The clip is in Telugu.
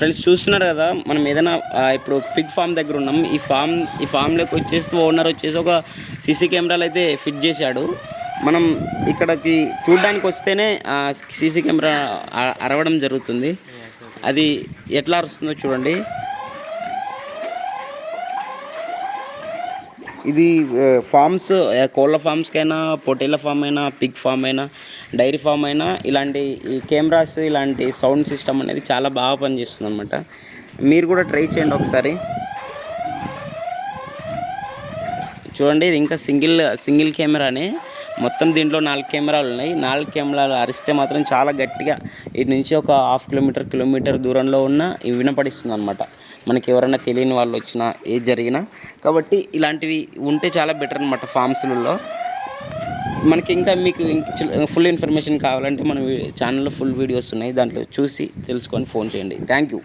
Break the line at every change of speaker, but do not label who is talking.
ఫ్రెండ్స్ చూస్తున్నారు కదా మనం ఏదైనా ఇప్పుడు పిగ్ ఫామ్ దగ్గర ఉన్నాం. ఈ ఫామ్ ఈ ఫామ్లోకి వచ్చేసి ఓనర్ వచ్చేసి ఒక సీసీ కెమెరాలు అయితే ఫిట్ చేశాడు. మనం ఇక్కడికి చూడడానికి వస్తేనే సీసీ కెమెరా అరవడం జరుగుతుంది. అది ఎట్లా అరుస్తుందో చూడండి. ఇది ఫామ్స్ కోళ్ళ ఫామ్స్కైనా పొటేల ఫామ్ అయినా పిగ్ ఫామ్ అయినా డైరీ ఫామ్ అయినా ఇలాంటి ఈ కెమెరాస్ ఇలాంటి సౌండ్ సిస్టమ్ అనేది చాలా బాగా పనిచేస్తుంది అనమాట మీరు కూడా ట్రై చేయండి ఒకసారి. చూడండి ఇది ఇంకా సింగిల్ సింగిల్ కెమెరానే మొత్తం దీంట్లో నాలుగు కెమెరాలు ఉన్నాయి. నాలుగు కెమెరాలు అరిస్తే మాత్రం చాలా గట్టిగా ఇటు నుంచి ఒక హాఫ్ కిలోమీటర్ కిలోమీటర్ దూరంలో ఉన్న ఇవి వినపడిస్తుంది అనమాట మనకి ఎవరైనా తెలియని వాళ్ళు వచ్చినా ఏది జరిగినా. కాబట్టి ఇలాంటివి ఉంటే చాలా బెటర్ అనమాట ఫామ్స్లలో. మనకి ఇంకా మీకు ఫుల్ ఇన్ఫర్మేషన్ కావాలంటే మన ఛానల్లో ఫుల్ వీడియోస్ ఉన్నాయి. దాంట్లో చూసి తెలుసుకొని ఫోన్ చేయండి. Thank you